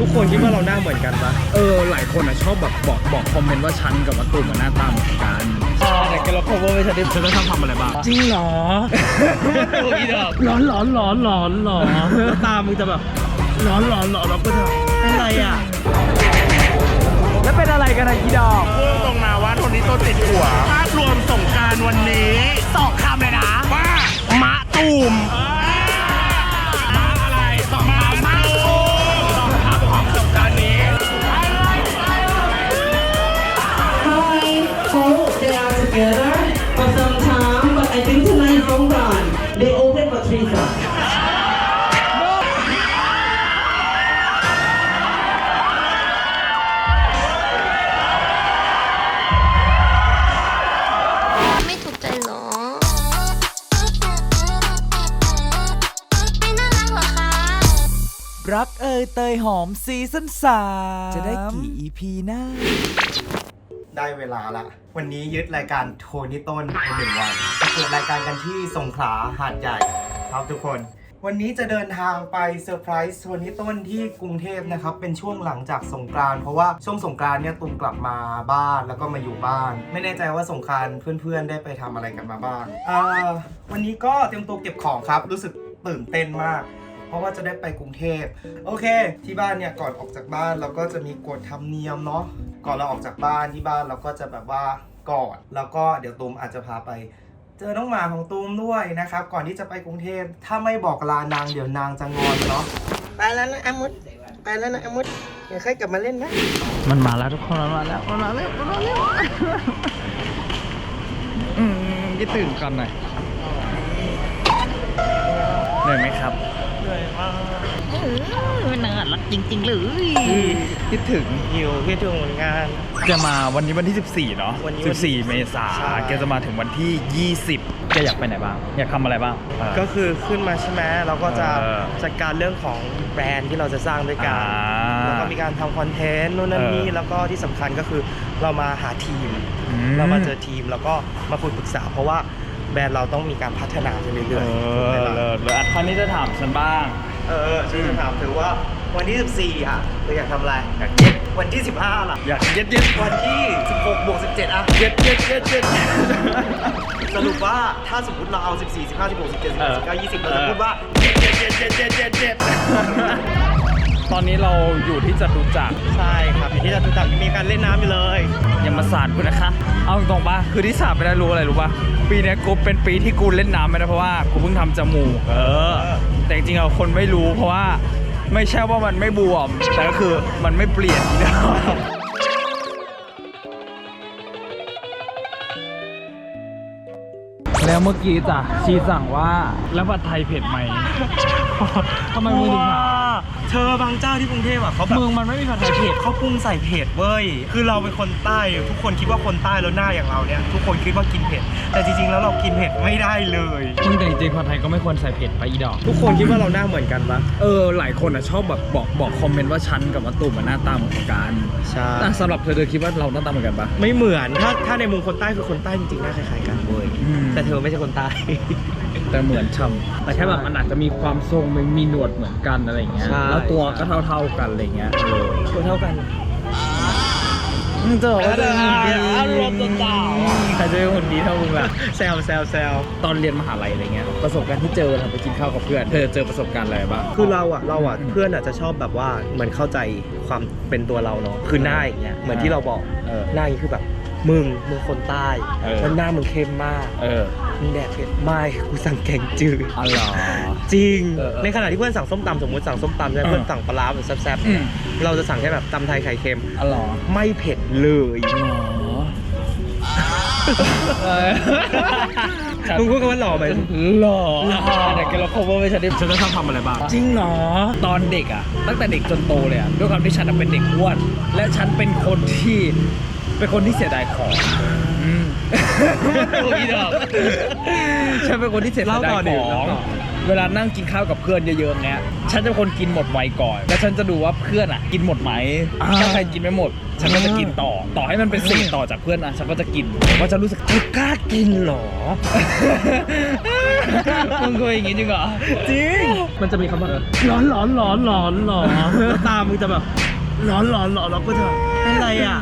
ทุกคนคิดว่าเราหน้าเหมือนกันปะเออ หลายคนอะชอบแบบบอกบอกคอมเมนต์ว่าฉันกับมาตุ่มอะหน้าตาเหมือนกันแต่ก็เรา cover ไม่ใช่ดิเธอต้องทำทำอะไรบ้างจริงเหรออีดอกร้อนร้อนร้อนร้อนร้อนแล้วตามึงจะแบบร้อนร้อนร้อนแล้วก็จะเป็นไรอะ แล้วเป็นอะไรกันอะอีดอกพูดตรงๆนะว่าคนนี้ตัวติดหัวภาพรวมสงกรารวันนี้สองคำเลยนะว่ามะตูมม ยเตยหอมซีซั่นสามจะได้กี่ EP หน้า ได้เวลาละ วันนี้ยึดรายการโทนี่ต้นในหนึ่งวันจะเปิดรายการกันที่สงขลาหาดใหญ่ครับทุกคน วันนี้จะเดินทางไปเซอร์ไพรส์โทนี่ต้นที่กรุงเทพนะครับ เป็นช่วงหลังจากสงกรานต์เพราะว่าช่วงสงกรานต์เนี่ยตุมกลับมาบ้านแล้วก็มาอยู่บ้าน ไม่แน่ใจว่าสงกรานต์เพื่อนๆได้ไปทำอะไรกันมาบ้างอ่าวันนี้ก็เตรียมตัวเก็บของครับ รู้สึกตื่นเต้นมาก เพราะว่าจะได้ไปกรุงเทพโอเค ที่บ้านเนี่ยก่อนออกจากบ้านเราก็จะมีกฎธรรมเนียมเนาะก่อนเราออกจากบ้านที่บ้านเราก็จะแบบว่ากอดแล้วก็เดี๋ยวตูมอาจจะพาไป เจอน้องหมาของตูมด้วยนะครับ ก่อนที่จะไปกรุงเทพถ้าไม่บอกลานางเดี๋ยวนางจะงอนเนาะไปแล้วนะอามุดไปแล้วนะอามุดเดี๋ยวค่อยกลับมาเล่นนะ มันมาแล้วทุกคนมันมาแล้วมันมาแล้วมันมาแล้วอืมคิดถึงกันหน่อยเหนื่อยไหมครับ มันน่ารักจริง ๆ เลยคิดถึงหิวคิดถึงเหมือนกัน จะมาวันนี้วันที่ 14 เนาะวันนี้วันที่14 เมษาใช่ แกจะมาถึงวันที่ 20แกอยากไปไหนบ้าง อยากทำอะไรบ้างเออ ก็คือขึ้นมาใช่ไหมเราก็จะเออจัดการเรื่องของแบรนด์ที่เราจะสร้างด้วยกัน อ่าแล้วก็มีการทำคอนเทนต์นู่นนั่นเออนี่แล้วก็ที่สำคัญก็คือเรามาหาทีม อืเรามาเจอทีมแล้วก็มาคุยปรึกษา เพราะว่า แบรนด์เราต้องมีการพัฒนาไปเรื่เออยๆอถูกไหมล่ะเลิศเลยอะคราวนี้จะถามฉันบ้าง เออชื่อถามถือว่าวันที่ 14 อะเราอยากทำอะไรอยากเย็ดวันที่ 15 ล่ะ อยากเย็ดเย็ดวันที่ 16บวก17 อะ เย็ดเย็ดเย็ดเย็ด สรุปว่าถ้าสมมติเราเอา 14 15 16 17เออ18 19 20 เราจะเออพูดว่า เจ็ดเจ็ดเจ็ดเจ็ดเจ็ดเจ็ดเจ็ด ตอนนี้เราอยู่ที่จตุจักรใช่ครับอยู่ที่จตุจักรมีการเล่นน้ำอยู่เลยอย่ามาสาดกูนะคะ เอาตรงๆปะคือที่สาดไม่ได้รู้อะไรรู้ปะปีเนี้ยกูเป็นปีที่กูเล่นน้ำไม่ได้เพราะว่ากูเพิ่งทำจมูกเออ แต่จริงๆเราคนไม่รู้เพราะว่าไม่ใช่ว่ามันไม่บวม แต่ก็คือมันไม่เปลี่ยนอีกแล้วแล้วเมื่อกี้จ้ะชีสั่งว่าแล้วผัดไทยเผ็ดไหมทำไมมึงถึงถาม เธอบางเจ้าที่กรุงเทพอะเขาแบบเมืองมันไม่มีผัดไทยเผ็ดเขาปรุงใส่เผ็ดเว้ย คือเราเป็นคนใต้ ทุกคนคิดว่าคนใต้แล้วหน้าอย่างเราเนี่ย ทุกคนคิดว่ากินเผ็ด แต่จริงๆแล้วเรากินเผ็ดไม่ได้เลยมึงแต่จริงๆผัดไทยก็ไม่ควรใส่เผ็ดไปอีดอก ทุกคนคิดว่าเราหน้าเหมือนกันปะเออ หลายคนอะชอบแบบบอกบอกคอมเมนต์ว่าฉันกับมาตุ่มอะหน้าตาเหมือนกันใช่แต่สำหรับเธอเธอคิดว่าเราหน้าตาเหมือนกันปะ ไม่เหมือน ถ้าถ้าในมุมคนใต้คือคนใต้จริงๆหน้าคล้ายๆกันเว้ย อืม แต่เธอไม่ใช่คนใต้ แต่เหมือนช่ำแต่แค่แบบมันอาจจะมีความทรงมันมีหนวดเหมือนกันอะไรเงี้ย ใช่ แล้วตัวก็เท่าๆกันอะไรเงี้ยเออตัวเท่ากันมึงจะบอกว่าเธอหุ่นดีอารมณ์จะต่างใครจะเป็นหุ่นดีเท่ามึงล่ะแซวแซวแซวตอนเรียนมหาลัยอะไรเงี้ย ประสบการณ์ที่เจอเวลาไปกินข้าวกับเพื่อน เธอเจอประสบการณ์อะไรบ้าง คือเราอะเราอะอืมเพื่อนอะจะชอบแบบว่าเหมือนเข้าใจความเป็นตัวเราเนาะคือหน้าอย่างเงี้ยเหมือนที่เราบอกเออ หน้าอย่างนี้คือแบบ มึงมึงคนใต้เออ แล้วหน้ามึงเข้มมากเออมึงแดกเผ็ดไม่กูสั่งแกงจืด อ๋อเหรอ จริง เออเออในขณะที่เพื่อนสั่งส้มตำสมมติสั่งส้มตำใช่ไหมเออเพื่อนสั่งปลาร้าแบบแซ่บอืมๆเราจะสั่งแค่แบบตำไทยไข่เค็ม อ๋อเหรอไม่เผ็ดเลย เออมึงพูดกันว่าหล่อไหม หล่อแต่แกเรา cover ไม่ใช่ดิฉันจะทำทำอะไรบ้าง จริงเหรอ ตอนเด็กอะตั้งแต่เด็กจนโตเลยอะด้วยความที่ฉันอะเป็นเด็กอ้วน และฉันเป็นคนที่ เป็นคนที่เสียดายของอืมโอ้ยดอกฉันเป็นคนที่เสียดายเล่าต่อดิของเล่าต่อเวลานั่งกินข้าวกับเพื่อนเยอะๆเนี้ย ฉันจะเป็นคนกินหมดไวก่อน แล้วฉันจะดูว่าเพื่อนอะกินหมดไหม ถ้าใครกินไม่หมด ฉันก็จะกินต่อ ต่อให้มันเป็นสิ่งต่อจากเพื่อนนะฉันก็จะกินเพราะฉันรู้สึกเธอกล้ากินเหรอ มึงเคยอย่างงี้จริงเหรอ จริง มันจะมีคำว่าร้อนร้อนร้อนร้อนร้อนแล้วตามึงจะแบบร้อนร้อนร้อนแล้วก็จะเป็นไรอะ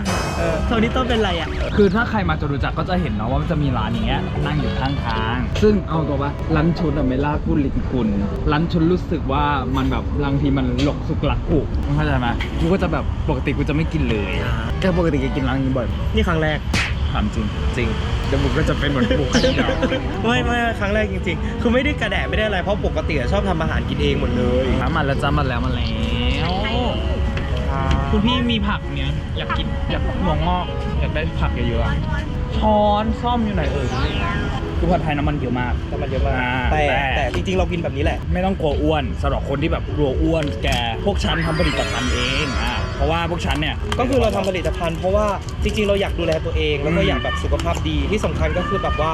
โทนี่ต้นเป็นไรอะ คือถ้าใครมาจตุจักรก็จะเห็นเนาะว่ามันจะมีร้านอย่างเงี้ยนั่งอยู่ข้างทาง ซึ่งเอาตัวว่าร้านชุดอะไม่ล่ากุลิงคุณร้านชุดรู้สึกว่ามันแบบบางทีมันหลกสุกหลักกุมึงเข้าใจไหมกูก็จะแบบปกติกูจะไม่กินเลยแกปกติแกกินร้านนี้บ่อยนี่ครั้งแรกถามจริงจริงจมูกก็จะเป็นเหมือนบุกเดียวไม่ไม่ครั้งแรกจริง ๆ คือไม่ได้กระแดะไม่ได้อะไรเพราะปกติอะชอบทำอาหารกินเองหมดเลยมาแล้วจ้ามาแล้วมาแล้ว คุณพี่มีผักเนี้ยอยากกินอยากหัวงอกอยากได้ผักเยอะๆอะช้อนซ่อมอยู่ไหนเอ่ยคือผัดไทยน้ำมันเยอะมากแต่มันเยอะมากอ่าแต่แต่ แต่จริงๆเรากินแบบนี้แหละ ไม่ต้องกลัวอ้วนสำหรับคนที่แบบกลัวอ้วนแกพวกฉันทำผลิตภัณฑ์เองอ่า เพราะว่าพวกฉันเนี่ยก็คือเราทำผลิตภัณฑ์เพราะว่าจริงๆ เราอยากดูแลตัวเอง แล้วก็อืมอยากแบบสุขภาพดีที่สำคัญก็คือแบบว่า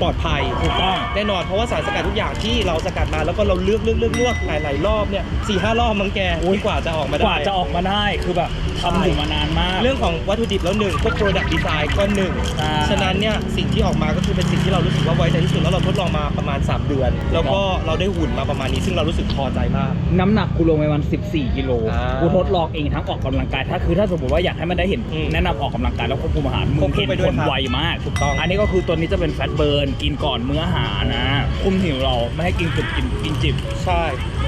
ปลอดภัยถูกต้องแน่นอนเพราะว่าสารสกัดทุกอย่างที่เราสกัดมาแล้วก็เราเลือกเลือกเลือกเลือกหลายๆรอบเนี่ยสี่ห้ารอบมั้งแกที่กว่าจะออกมาได้กว่าจะออกมาได้คือแบบ ทำอยู่มานานมาก เรื่องของวัตถุดิบแล้วหนึ่งพวก product design ก็หนึ่งใช่ ฉะนั้นเนี่ยสิ่งที่ออกมาก็คือเป็นสิ่งที่เรารู้สึกว่าไว้ใจที่สุดแล้วเราทดลองมาประมาณ 3 เดือน แล้วก็เราได้หุ่นมาประมาณนี้ซึ่งเรารู้สึกพอใจมาก น้ำหนักกูลงไปประมาณ14 กิโล อ่ากูทดลองเองทั้งออกกำลังกาย ถ้าคือถ้าสมมติว่าอยากให้มันได้เห็น อืมแนะนำออกกำลังกายแล้วควบคุมอาหารควมึบงคู่เห็นไปด้ผวยลครับไวมาก ถูกต้อง อันนี้ก็คือตัวนี้จะเป็นแฟตเบิร์นกินก่อนมื้ออาหารนะ คุมหิวเราไม่ให้กินจุบกินกินจิบ ใช่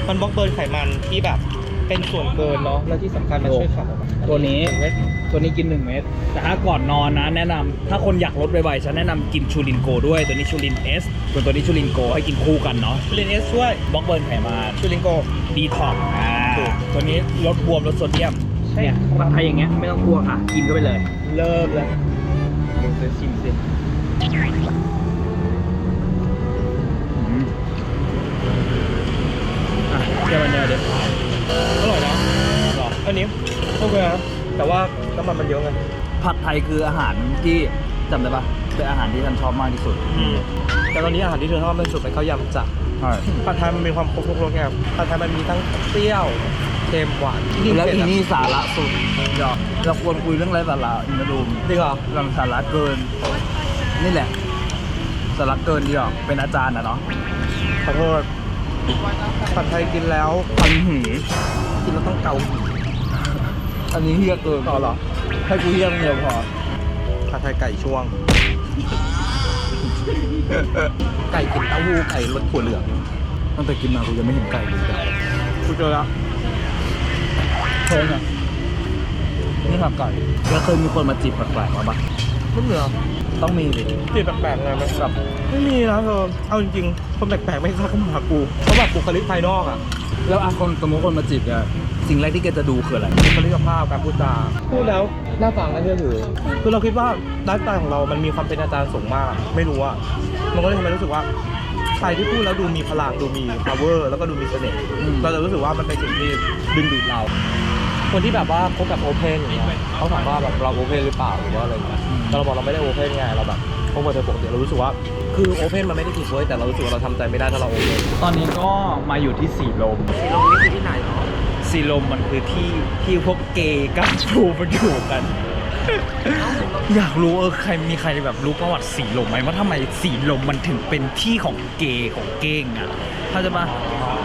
มันบล็อกเบิร์นไขมันที่แบบ เป็นส่วนเกินเนาะและที่สำคัญมันช่วยขับออกมาตัวนี้เห็ไหมตัวนี้กิน 1 เม็ด แต่ถ้าก่อนนอนนะแนะนำถ้าคนอยากลดไวๆฉันแนะนำกินชูรินโกด้วยตัวนี้ชูรินเอสส่วนตัวนี้ชูรินโกให้กินคู่กันเนาะชูรินเอสช่วยบล็อกเบิร์นไขมันชูรินโก ดีท็อกอ่าถูก ตัวนี้ลดบวมลดโซเดียมเนี่ยผัดไทยอย่างเงี้ยไม่ต้องกลัวค่ะ กินก็ไปเลย เริ่มแล้วมึงจะชิมสิอืมอะเดี๋ยวมันเดี๋ยวเดี๋ยวอร่อยนะร ออันนี้โอเคนะแต่ว่าน้ำมันมันเยอะไงผัดไทยคืออาหารที่จำได้ปะเป็นอาหารที่ฉันชอบมากที่สุด แต่ตอนนี้อาหารที่เธอชอบเป็นสุดเป็นข้าวยำจ้ะใช่ ผัดไทยมันมีความครบทุกรสไงผัดไทยมันมีทั้งเปรี้ยวเค็มหวานแล้วอีเผ็ดะนี่สาระสุดเดี๋ยวเราควรคุยเรื่องไรสาระอิมาดูมจริงเหรอเรื่องสาระเกิน นี่แหละ สาระเกินดีอะเป็นอาจารย์นะเนาะขอโทษผัดไทยกินแล้วพันหือกินแล้วต้องเกาหู อันนี้เฮียเกินต่อเหรอให้กูเฮียมึงเดียวพอผัดไทยไก่ช่วง ไก่กินเต้าหู้ไก่รสถั่วเหลืองตั้งแต่กินมากูยังไม่เห็นไก่เลยแต่กูเจอแล้วเชิญอะนี่ผักไก่แล้วเคยมีคนมาจีบแปลกๆมาปะไม่เหลือต้องมีดิกลิ่นแปลกๆไงมันแบบไม่มีนะเธอเอาจริงๆคนแปลกๆไม่กล้าเข้ามาหากูเพราะแบบบุคลิกภายนอกอะ แล้วอะคนสมมติคนมาจีบแกสิ่งแรกที่แกจะดูคืออะไรบุคลิกภาพการพูดจาพูดแล้วหน้าฟังน่าเชื่อถือคือเราคิดว่าไลฟ์สไตล์ของเรามันมีความเป็นอาจารย์สูงมาก ไม่รู้อะมันก็เลยทำให้รู้สึกว่าใครที่พูดแล้วดูมีพลังดูมี power แล้วก็ดูมีเสน่ห์อืมเราจะรู้สึกว่ามันเป็นสิ่งที่ดึงดูดเรา คนที่แบบว่าคบแบบโอเพนอย่างเงี้ยเขาถามว่าแบบเราโอเพนหรือเปล่าหรือว่าอะไรเงี้ยแต่เราบอกเราไม่ได้โอเพนไงเราแบบพบกับเธอปกติเรารู้สึกว่า คือโอเพนมันไม่ได้ผิดเว้ยแต่เรารู้สึกว่าเราทำใจไม่ได้ถ้าเราโอเพนตอนนี้ก็มาอยู่ที่สีลม สีลมนี่คือที่ไหนหรอ สีลมมันคือที่ที่พวกเกย์กับฟูมันอยู่กัน อยากรู้เออใครมีใครแบบรู้ประวัติสีลมไหมว่าทำไมสีลมมันถึงเป็นที่ของเกย์ของเก้งอะเขาใจะมา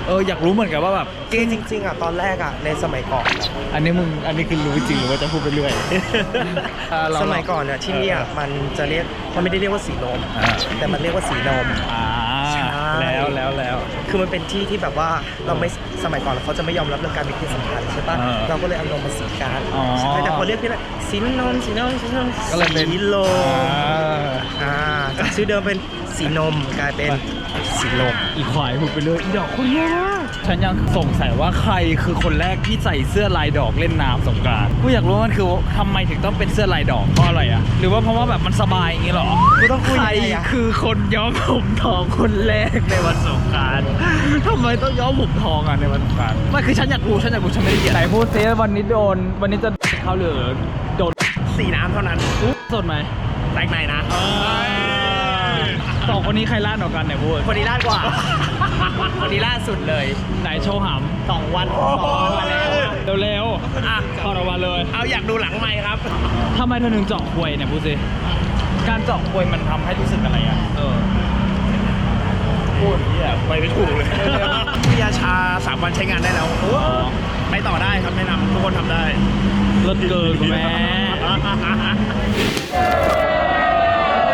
เอออยากรู้เหมือนกันว่าแบบเกย์จริงๆอะตอนแรกอะในสมัยก่อนอะอันนี้มึงอันนี้คือรู้จริงหรือว่าจะพูดไปเรื่อยอ่าเราสมัยก่อนอะที่เนี่ยมันจะเรียกมันไม่ได้เรียกว่าสีลมอ่าแต่มันเรียกว่าสีนมอ่าใช่ แล้วแล้วแล้ว คือมันเป็นที่ที่แบบว่าเราไม่สมัยก่อนเขาจะไม่ยอมรับเรื่องการมีเพศสัมพันธ์ใช่ปะเออเราก็เลยเอานมมาสีกันอ๋อใช่แต่พอเรียกที่ละสีนมสีนมสีนมก็เลยเป็นสีลมอ่าอ่าจากชื่อเดิมเป็น สีนมกลายเป็นสีลมอีควายพูดไปเลยอีดอกคนเยอะมากฉันยังสงสัยว่าใครคือคนแรกที่ใส่เสื้อลายดอกเล่นน้ำสงกรารกูอยากรู้ว่ามันคือทำไมถึงต้องเป็นเสื้อลายดอกเพราะอะไรอะหรือว่าเพราะว่าแบบมันสบายอย่างงี้เหรอกูต้องคุยใครยังไงอะคือคนย้อมผมทองคนแรกในวันสงกรารทำไมต้องย้อมผมทองอะในวันสงกรารไม่คือฉันอยากรู้ฉันอยากรู้ฉันไม่ได้เกียดไหนพูดซิวันนี้โดน วันนี้จะเขาหรือโดนสีน้ำเท่านั้นสดไหมแตกในนะ สองคนนี้ใครล่าดกว่ากันเนี่ยพูดคนนี้ล่ากว่าคนนี้ล่าสุดเลยไหนโชว์หสองวันสองวันมาแล้วอะำเร็วอะๆถอดออกมาเลยเอาอยากดูหลังไมค์ครับ ทำไมเธอถึงเจาะควยเนี่ยพูดสิการเจาะควยมันทำให้รู้สึกอะไรอะเออ พูดเนี่ยไปไม่ถูกเลยพี่ยาชาสามวันใช้งานได้แล้วไปต่อได้ครับแนะนำทุกคนทำได้ รถเกินคุณแม่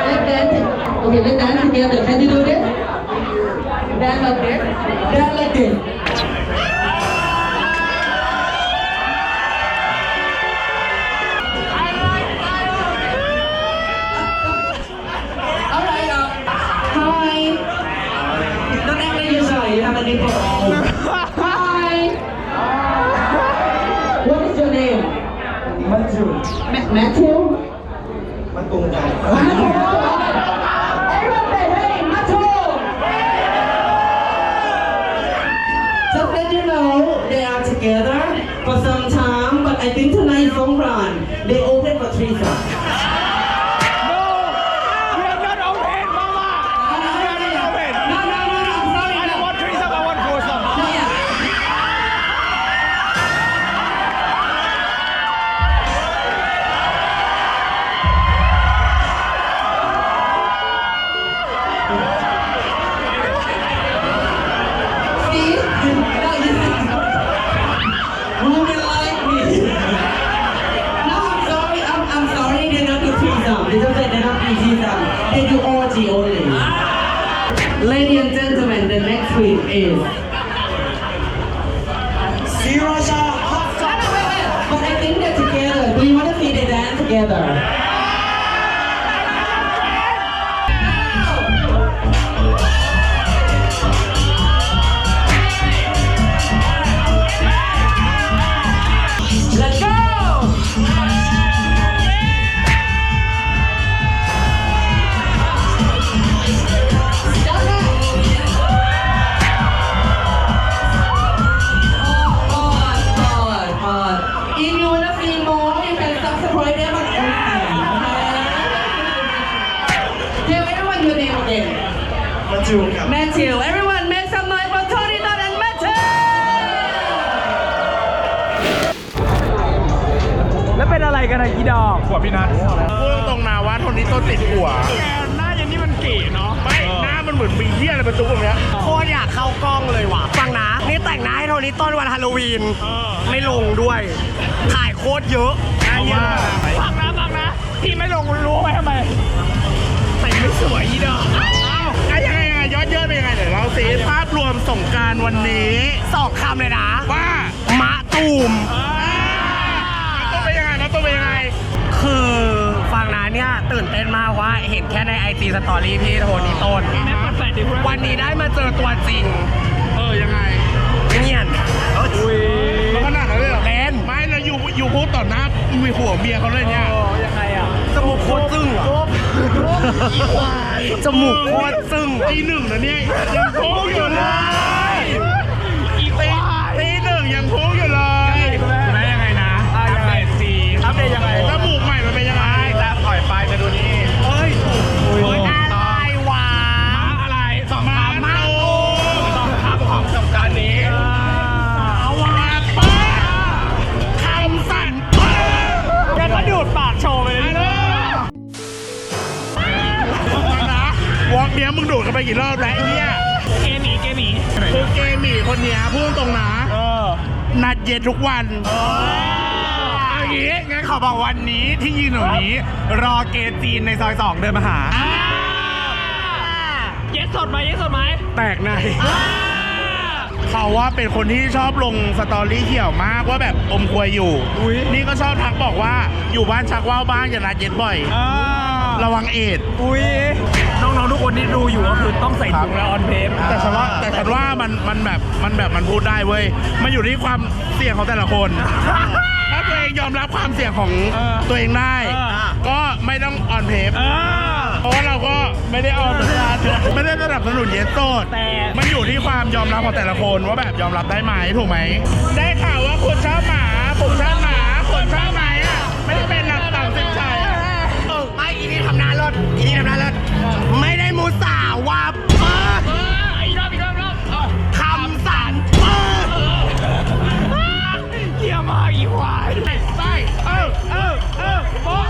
Let's dance. Okay, let's dance together. Can you do it? Dance like this. Dance like this. Together for some time, but I think tonight Songkran, they แล้วเป็นอะไรกันอะอีดอกหัวพี่นัทพูดตรงๆนะว่าโทนี้ต้นติดหัวแกหน้าอย่างนี้มันเก๋เนาะไม่หน้ามันเหมือนมีเหี้ยอะไรเป็นตุ๊กตรงเนี้ยโคตรอยากเข้ากล้องเลยว่ะฟังนะ นี่แต่งหน้าให้โทนี้ต้นวันฮาโลวีนไม่ลงด้วย ถ่ายโคตรเยอะเพราะว่าฟังนะฟังนะพี่ไม่ลงรู้ไหมทำไมแต่งไม่สวยอีดอกอ้าวยังไงยังไงยอดเยอะเป็นยังไงเดี๋ยวเราสิภาพรวมสงกรารวันนี้สองคำเลยนะว่ามะตูม ตื่นเต้นมากว่าเห็นแค่ในไอจีสตอรี่พี่โทนี่ต้น แม่เปิดแฟลชดิพูดวันนี้ได้มาเจอตัวจริงเออยังไงเงียนอุ้ยมันขนาดนั้นเลยเหรอเล่นไม่แล้วอยู่อยู่พูดต่อหน้ามีหัวเมียเขาเลยเนี่ยยังไงอะจมูกโคตรจึ้งอะจมูกโคตรจึ้งตีหนึ่งนะเนี่ยยังพุกอยู่เลย นัดเย็นทุกวันอย่างงี้งั้นขอบอกวันนี้ที่ยืนตรงนี้ รอเกจีนในซอยสองเดินมาหา เย็ดสดไหมเย็ดสดไหมแตกใน เขาว่าเป็นคนที่ชอบลงสตอรี่เขียวมากว่าแบบอมควยอยู่ นี่ก็ชอบทักบอกว่าอยู่บ้านชักว่าวบ้างอย่านัดเย็นบ่อยอ่าระวังเอดส์อุ้ย น้องๆทุกคนที่ดูอยู่ก็คือต้องใส่ถุงและออนเพปแต่ฉันว่าแต่ฉันว่ามันมันแบบมันแบบมันพูดได้เว้ย มันอยู่ที่ความเสี่ยงของแต่ละคน ถ้าตัวเองยอมรับความเสี่ยงของเออตัวเองได้เออก็ไม่ต้องออนเพปอ่าเพราะว่าเราก็ไม่ได้เอาไม่ได้สนับสนุนเยสโซดแต่มันอยู่ที่ความยอมรับของแต่ละคนว่าแบบยอมรับได้ไหมถูกไหม ได้ข่าวว่าคุณชอบหมาผมชอบหมาคนชอบไหมอะไม่ได้เป็นหลักต่างสินใจไม่อีนี่ทำหน้ารถอีนี่ทำหน้ารถ ไม่ได้มูสาว่าเปิดอีกรอบอีกรอบอีาคำสันเปิดเยี่ยมมากอีควาย ใส่เออเออเออ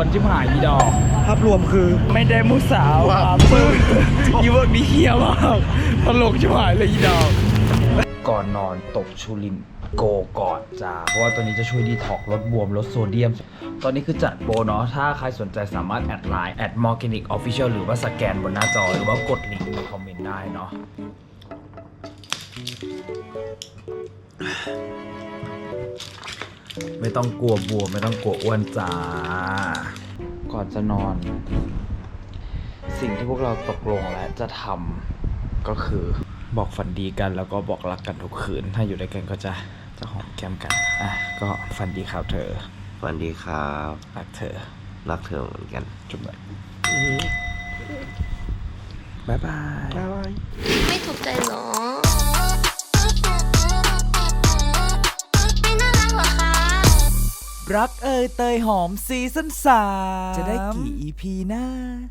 วนจิบหายอีดอก ภาพรวมคือ ไม่ได้มุสาวว้าวครับมึงอีเวิร์กนี้เฮี้ยมากตลกจิบหายเลยอีดอก ก่อนนอนตบชูลินโกก่อนจ้า เพราะว่าตัวนี้จะช่วยดีท็อกซ์ลดบวมลดโซเดียม ตอนนี้คือจัดโปรเนาะ ถ้าใครสนใจสามารถแอดไลน์แอดมอร์แกนิกออฟฟิเชียลหรือว่าสแกนบนหน้าจอ หรือว่ากดลิงก์ในคอมเมนต์ได้เนาะ ไม่ต้องกลัวบวมไม่ต้องกลัวอ้วนจ้า ก่อนจะนอน สิ่งที่พวกเราตกลงและจะทำก็คือบอกฝันดีกันแล้วก็บอกรักกันทุกคืน ถ้าอยู่ด้วยกันก็จะจะหอมแก้มกันอะก็ฝันดีครับเธอสวัสดีครับรักเธอรักเธอเหมือนกันจุ๊บเลยบ๊ายบาย ไม่ถูกใจเหรอ รักเอยเตยหอมซีซั่นสามจะได้กี่ EP น้า